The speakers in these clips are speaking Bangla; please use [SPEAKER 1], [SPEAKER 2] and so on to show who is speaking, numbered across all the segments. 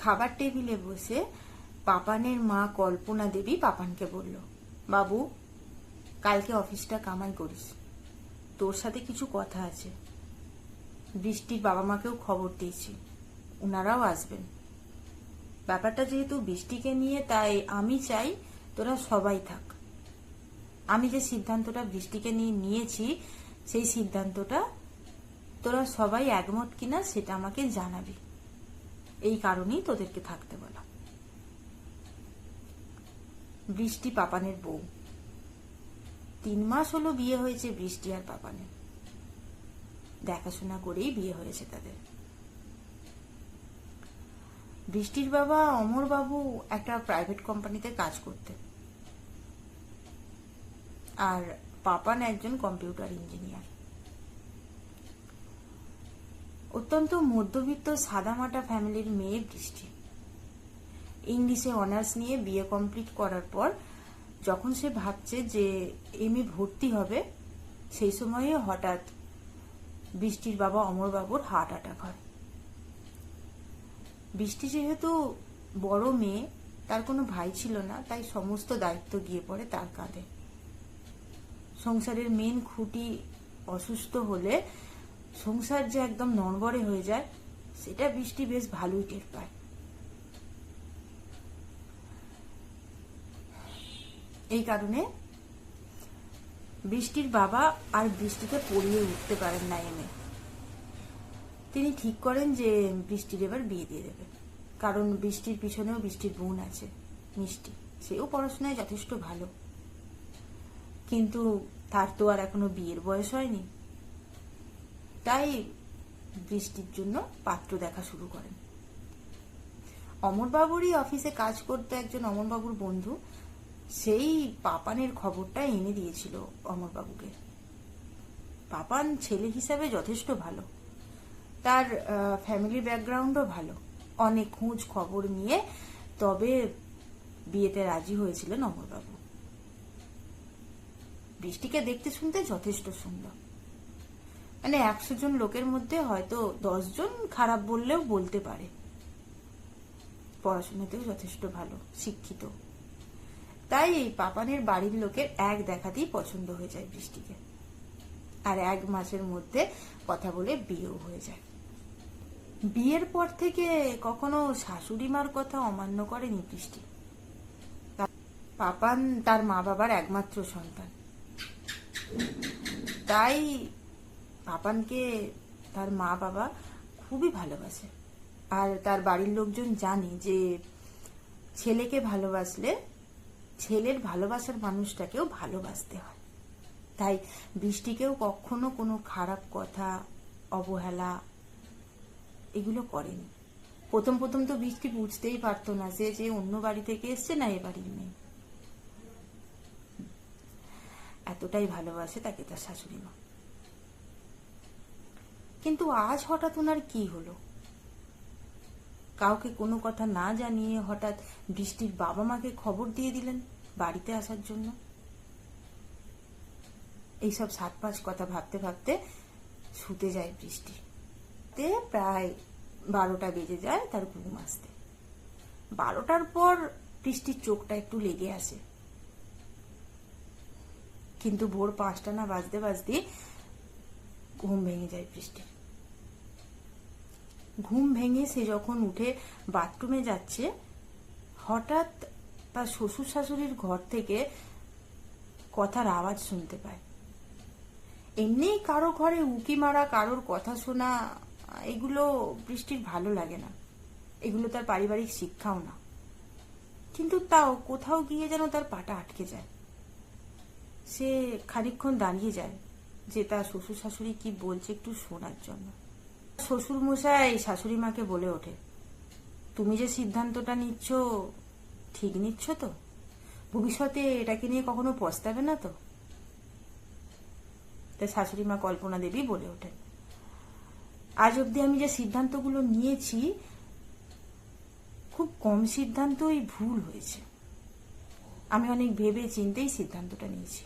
[SPEAKER 1] খাবার টেবিলে বসে পাপানের মা কল্পনা দেবী পাপানকে বলল, বাবু, কালকে অফিসটা কামাই করিস। তোর সাথে কিছু কথা আছে। বৃষ্টির বাবা মাকেও খবর দিয়েছি। ওনারাও আসবেন। ব্যাপারটা যেহেতু বৃষ্টিকে নিয়ে, তাই আমি চাই তোরা সবাই থাক। আমি যে সিদ্ধান্তটা বৃষ্টিকে নিয়ে নিয়েছি, সেই সিদ্ধান্তটা তোরা সবাই একমত কিনা সেটা আমাকে জানাবি। এই কারণেই তোদেরকে থাকতে বলা। বৃষ্টি পাপানের বউ। তিন মাস হলো বিয়ে হয়েছে বৃষ্টি আর পাপানের। দেখাশোনা করেই বিয়ে হয়েছে তাদের। বৃষ্টির বাবা অমর বাবু একটা প্রাইভেট কোম্পানিতে কাজ করতেন। আর পাপান একজন কম্পিউটার ইঞ্জিনিয়ার অত্যন্ত মধ্যবিত্ত সাদামাটা ফ্যামিলির মেয়ে বৃষ্টি ইংলিশে অনার্স নিয়ে বিয়ে কমপ্লিট করার পর যখন সে ভাবছে যে এম ভর্তি হবে, সেই সময়ে হঠাৎ বৃষ্টির বাবা অমরবাবুর হার্ট অ্যাটাক হয়। বৃষ্টি যেহেতু বড় মেয়ে, তার কোনো ভাই ছিল না, তাই সমস্ত দায়িত্ব গিয়ে পড়ে তার কাঁধে। সংসারের মেন খুঁটি অসুস্থ হলে সংসার যে একদম নড়বড়ে হয়ে যায়, সেটা বৃষ্টি বেশ ভালোই টের পায়। এই কারণে বৃষ্টির বাবা আর বৃষ্টিকে পড়িয়ে উঠতে পারেন না এমে তিনি ঠিক করেন যে বৃষ্টির এবার বিয়ে দিয়ে দেবে। কারণ বৃষ্টির পিছনেও বৃষ্টির বোন আছে, মিষ্টি। সেও পড়াশোনায় যথেষ্ট ভালো। কিন্তু তার তো আর এখনও বিয়ের বয়স হয়নি। তাই বৃষ্টির জন্য পাত্র দেখা শুরু করেন। অমরবাবুরই অফিসে কাজ করতে একজন অমরবাবুর বন্ধু সেই পাপানের খবরটা এনে দিয়েছিল অমরবাবুকে। পাপান ছেলে হিসাবে যথেষ্ট ভালো। তার ফ্যামিলি ব্যাকগ্রাউন্ডও ভালো। অনেক খোঁজ খবর নিয়ে তবে বিয়েতে রাজি হয়েছিলেন অমরবাবু। বৃষ্টিকে দেখতে শুনতে যথেষ্ট সুন্দর। মানে একশো জন লোকের মধ্যে হয়তো জন খারাপ বললেও বলতে পারে। পড়াশোনাতেও যথেষ্ট ভালো, শিক্ষিত। তাই এই পাপানের বাড়ির লোকের এক দেখাতেই পছন্দ হয়ে যায় বৃষ্টিকে। আর এক মাসের মধ্যে কথা বলে বিয়েও হয়ে যায়। বিয়ের পর থেকে কখনো শাশুড়ি মার কথা অমান্য করেনি বৃষ্টি। পাপান তার মা বাবার একমাত্র সন্তান। তাই পাপানকে তার মা বাবা খুবই ভালোবাসে। আর তার বাড়ির লোকজন জানে যে ছেলেকে ভালোবাসলে ছেলের ভালোবাসার মানুষটাকেও ভালোবাসতে হয়। তাই বৃষ্টিকেও কখনো কোনো খারাপ কথা, অবহেলা এগুলো করেনি। প্রথম প্রথম তো বৃষ্টি বুঝতেই পারতো না যে যে অন্য বাড়ি থেকে এসছে না এ বাড়ির মেয়ে। এতটাই ভালোবাসে তাকে তার শাশুড়ি মা। কিন্তু আজ হঠাৎ ওনার কি হলো? কাউকে কোনো কথা না জানিয়ে হঠাৎ বৃষ্টির বাবা মাকে খবর দিয়ে দিলেন বাড়িতে আসার জন্য? এইসব সাত পাঁচ কথা ভাবতে ভাবতে শুতে যায় বৃষ্টি। তে প্রায় বারোটা বেজে যায় তার ঘুম আসতে। বারোটার পর বৃষ্টির চোখটা একটু লেগে আসে। কিন্তু ভোর পাঁচটা না বাজতে বাজতে ঘুম ভেঙে যায় বৃষ্টির ঘুম ভেঙে সে যখন উঠে বাথরুমে যাচ্ছে, হঠাৎ তার শ্বশুর শাশুড়ির ঘর থেকে কথার আওয়াজ শুনতে পায়। এমনি কারও ঘরে উকি মারা, কারোর কথা শোনা, এগুলো বৃষ্টির ভালো লাগে না। এগুলো তার পারিবারিক শিক্ষাও না। কিন্তু তাও কোথাও গিয়ে যেন তার পাটা আটকে যায়। সে খানিক্ষণ দাঁড়িয়ে যায়। যে তার শ্বশুর শাশুড়ি কি বলছে একটু শোনার জন্য। শ্বশুর মশাই, শাশুড়ি মাকে বলে ওঠে, তুমি যে সিদ্ধান্তটা নিচ্ছ, ঠিক নিচ্ছ তো? ভবিষ্যতে এটাকে নিয়ে কখনো পস্তাবে না তো? তাই শাশুড়ি মা কল্পনা দেবী বলে ওঠেন, আজ অব্দি আমি যে সিদ্ধান্তগুলো নিয়েছি, খুব কম সিদ্ধান্তই ভুল হয়েছে। আমি অনেক ভেবে চিন্তেই সিদ্ধান্তটা নিয়েছি।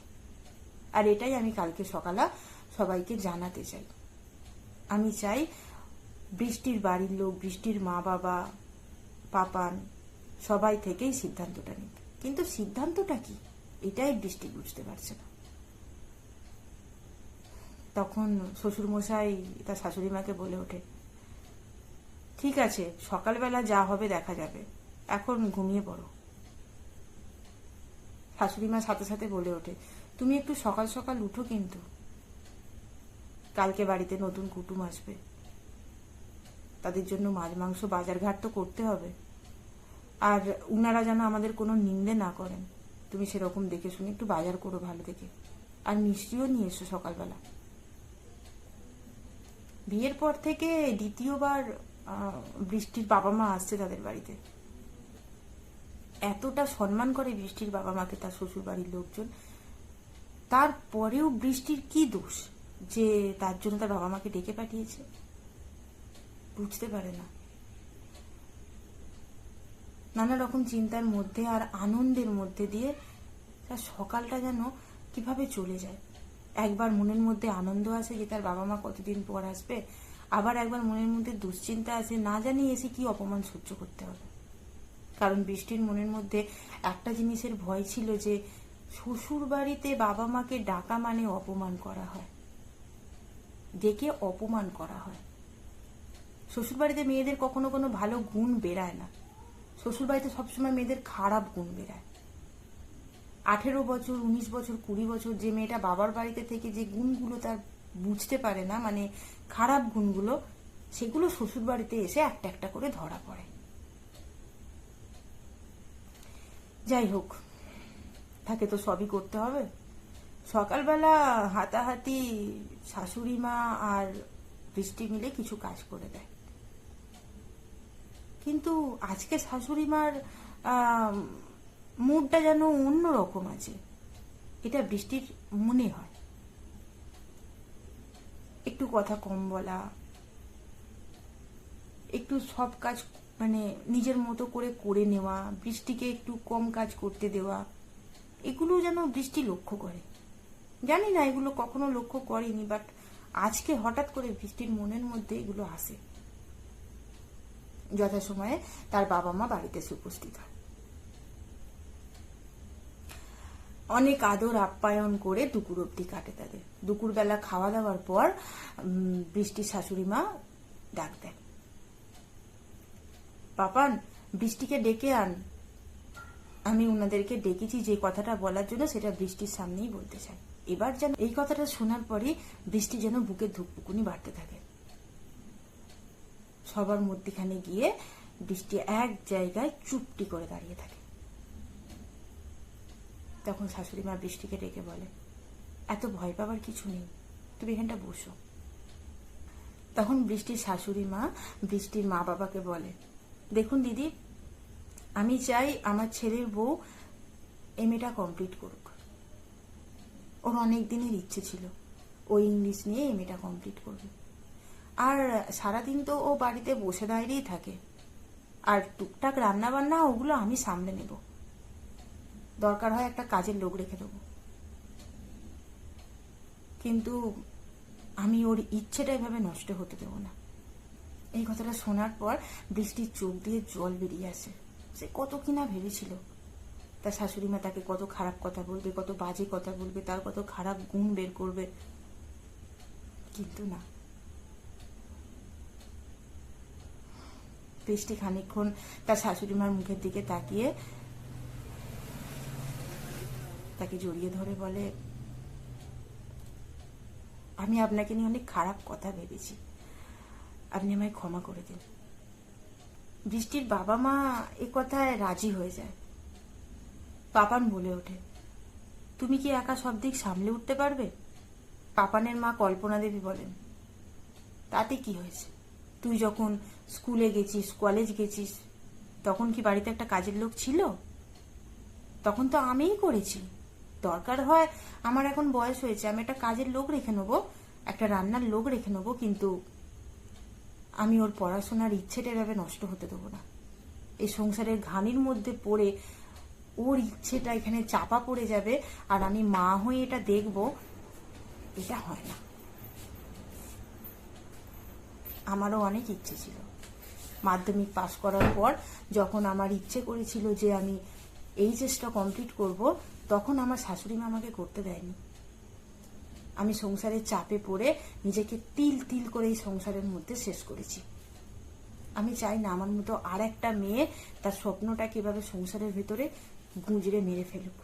[SPEAKER 1] আর এটাই আমি কালকে সকালে সবাইকে জানাতে চাই। আমি চাই বৃষ্টির বাড়ির লোক, বৃষ্টির মা বাবা পাপান সবাই থেকেই সিদ্ধান্তটা নিত কিন্তু সিদ্ধান্তটা কি? এটাই বৃষ্টি বুঝতে পারছে না। তখন শ্বশুরমশাই, তার শাশুড়ি মাকে বলে ওঠে, ঠিক আছে, সকালবেলা যা হবে দেখা যাবে। এখন ঘুমিয়ে পড়ো। শাশুড়ি মা সাথে সাথে বলে ওঠে, তুমি একটু সকাল সকাল উঠো কিন্তু। কালকে বাড়িতে নতুন কুটুম আসবে। তাদের জন্য মাছ মাংস বাজার ঘাট তো করতে হবে। আর উনারা যেন আমাদের কোনো নিন্দে না করেন। তুমি সেরকম দেখে শুনে একটু বাজার করো ভালো দেখে। আর মিষ্টিও নিয়ে এসো সকালবেলা। বিয়ের পর থেকে দ্বিতীয়বার বৃষ্টির বাবা মা আসছে তাদের বাড়িতে। এতটা সম্মান করে বৃষ্টির বাবা মাকে তার শ্বশুর বাড়ির লোকজন, তারপরেও বৃষ্টির কি দোষ যে তার জন্য তার বাবা মাকে ডেকে পাঠিয়েছে? বুঝতে পারে না। নানা রকম চিন্তার মধ্যে আর আনন্দের মধ্যে দিয়ে তার সকালটা যেন কীভাবে চলে যায়। একবার মনের মধ্যে আনন্দ আসে যে তার বাবা মা কতদিন পর আসবে, আবার একবার মনের মধ্যে দুশ্চিন্তা আসে, না জানি এসে কি অপমান সহ্য করতে হবে। কারণ বৃষ্টির মনের মধ্যে একটা জিনিসের ভয় ছিল যে শ্বশুর বাড়িতে বাবা মাকে ডাকা মানে অপমান করা হয়। ডেকে অপমান করা হয়। শ্বশুর বাড়িতে মেয়েদের কখনো কোনো ভালো গুণ বেরায় না। শ্বশুর বাড়িতে সবসময় মেয়েদের খারাপ গুণ বেরায়। আঠেরো বছর, উনিশ বছর, কুড়ি বছর যে মেয়েটা বাবার বাড়িতে থেকে যে গুণগুলো তার বুঝতে পারে না মানে খারাপ গুণগুলো, সেগুলো শ্বশুর বাড়িতে এসে একটা একটা করে ধরা পড়ে। যাই হোক, তাকে তো সবই করতে হবে। সকালবেলা হাতাহাতি শাশুড়ি মা আর বৃষ্টি মিলে কিছু কাজ করে দেয়। কিন্তু আজকে শাশুড়ি মার মুডটা যেন অন্য রকম আছে। এটা বৃষ্টির মনে হয়। একটু কথা কম বলা, একটু সব কাজ মানে নিজের মতো করে করে নেওয়া, বৃষ্টিকে একটু কম কাজ করতে দেওয়া, এগুলো যেন বৃষ্টি লক্ষ্য করে। জানি না এগুলো কখনো লক্ষ্য করেনি বাট আজকে হঠাৎ করে বৃষ্টির মনের মধ্যে এগুলো আসে। যথাসময়ে তার বাবা মা বাড়িতে এসে উপস্থিত হয়। অনেক আদর, আপ্যায়ন করে দুপুর অব্দি কাটে তাদের। দুপুরবেলা খাওয়া দাওয়ার পর বৃষ্টির শাশুড়ি মা ডাক দেয় পাপান বৃষ্টিকে ডেকে আন। আমি ওনাদেরকে ডেকেছি যে কথাটা বলার জন্য, সেটা বৃষ্টির সামনেই বলতে চাই। এবার যেন এই কথাটা শোনার পরে বৃষ্টি যেন বুকের ধুকপুকুনি বাড়তে থাকে। সবার মধ্যেখানে গিয়ে বৃষ্টি এক জায়গায় চুপটি করে দাঁড়িয়ে থাকে। তখন শাশুড়ি মা বৃষ্টিকে ডেকে বলে, এত ভয় পাবার কিছু নেই, তুমি এখানটা বসো। তখন বৃষ্টির শাশুড়ি মা বৃষ্টির মা বাবাকে বলে দেখুন দিদি, আমি চাই আমার ছেলের বউ এম এটা কমপ্লিট করুক। ওর অনেক দিনের ইচ্ছে ছিল ও ইংলিশ নিয়ে এমএটা কমপ্লিট করবে। আর সারাদিন তো ও বাড়িতে বসে দাঁড়িয়েই থাকে। আর টুকটাক রান্না বান্না ওগুলো আমি সামলে নেব। দরকার হয় একটা কাজের লোক রেখে দেবো। কিন্তু আমি ওর ইচ্ছেটা এভাবে নষ্ট হতে দেবো না। এই কথাটা শোনার পর বৃষ্টির চোখ দিয়ে জল বেরিয়ে আসে। সে কত কিনা ভেবেছিল। তার শাশুড়ি মা তাকে কত খারাপ কথা বলবে, কত বাজে কথা বলবে, তার কত খারাপ গুণ বের করবে। কিন্তু না। বৃষ্টি খানিকক্ষণ তার শাশুড়ি মার মুখের দিকে তাকিয়ে তাকে জড়িয়ে ধরে বলে, আমি আপনাকে নিয়ে অনেক খারাপ কথা ভেবেছি। আপনি আমায় ক্ষমা করে দিন। বৃষ্টির বাবা মা এ কথায় রাজি হয়ে যায়। পাপান বলে ওঠে, তুমি কি একা সব দিক সামলে উঠতে পারবে? পাপানের মা কল্পনা দেবী বলেন, তাতে কি হয়েছে? তুই যখন স্কুলে গেছিস, কলেজ গেছিস, তখন কি বাড়িতে একটা কাজের লোক ছিল? তখন তো আমিই করেছি। দরকার হয় আমার এখন বয়স হয়েছে, আমি একটা কাজের লোক রেখে নেব, একটা রান্নার লোক রেখে নেব, কিন্তু আমি ওর পড়াশোনার ইচ্ছেটা এভাবে নষ্ট হতে দেবো না। এই সংসারের ঘানির মধ্যে পড়ে ওর ইচ্ছেটা এখানে চাপা পড়ে যাবে আর আমি মা হয়ে এটা দেখব, এটা হয় না। আমারও অনেক ইচ্ছে ছিল। মাধ্যমিক পাশ করার পর যখন আমার ইচ্ছে করেছিল যে আমি এইচএসটা কমপ্লিট করব, তখন আমার শাশুড়ি মা আমাকে করতে দেয়নি। আমি সংসারের চাপে পড়ে নিজেকে তিল তিল করে এই সংসারের মধ্যে শেষ করেছি। আমি চাই না আমার মতো আর একটা মেয়ে তার স্বপ্নটা কীভাবে সংসারের ভিতরে গুঁজরে মেরে ফেলুক।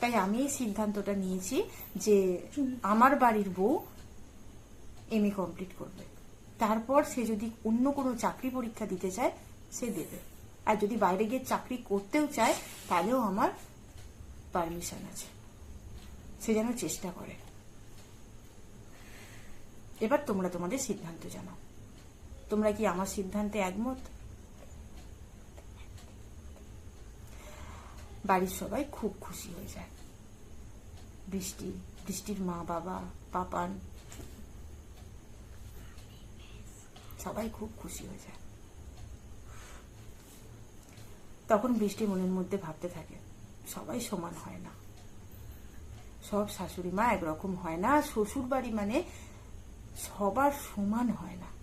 [SPEAKER 1] তাই আমি এই সিদ্ধান্তটা নিয়েছি যে আমার বাড়ির বউ এম এ কমপ্লিট করবে। তারপর সে যদি অন্য কোনো চাকরি পরীক্ষা দিতে চায়, সে দেবে। আর যদি বাইরে গিয়ে চাকরি করতেও চায়, তাহলেও আমার পারমিশন আছে। সে যেন চেষ্টা করে। এবার তোমরা তোমাদের সিদ্ধান্ত জানাও। তোমরা কি আমার সিদ্ধান্তে একমত? বাড়ির সবাই খুব খুশি হয়ে যায়। বৃষ্টি, বৃষ্টির মা বাবা, পাপান, সবাই খুব খুশি হয়ে যায়। তখন বৃষ্টি মনের মধ্যে ভাবতে থাকে, সবাই সমান হয় না। সব শাশুড়ি মা একরকম হয় না। শ্বশুর বাড়ি মানে সবার সমান হয় না।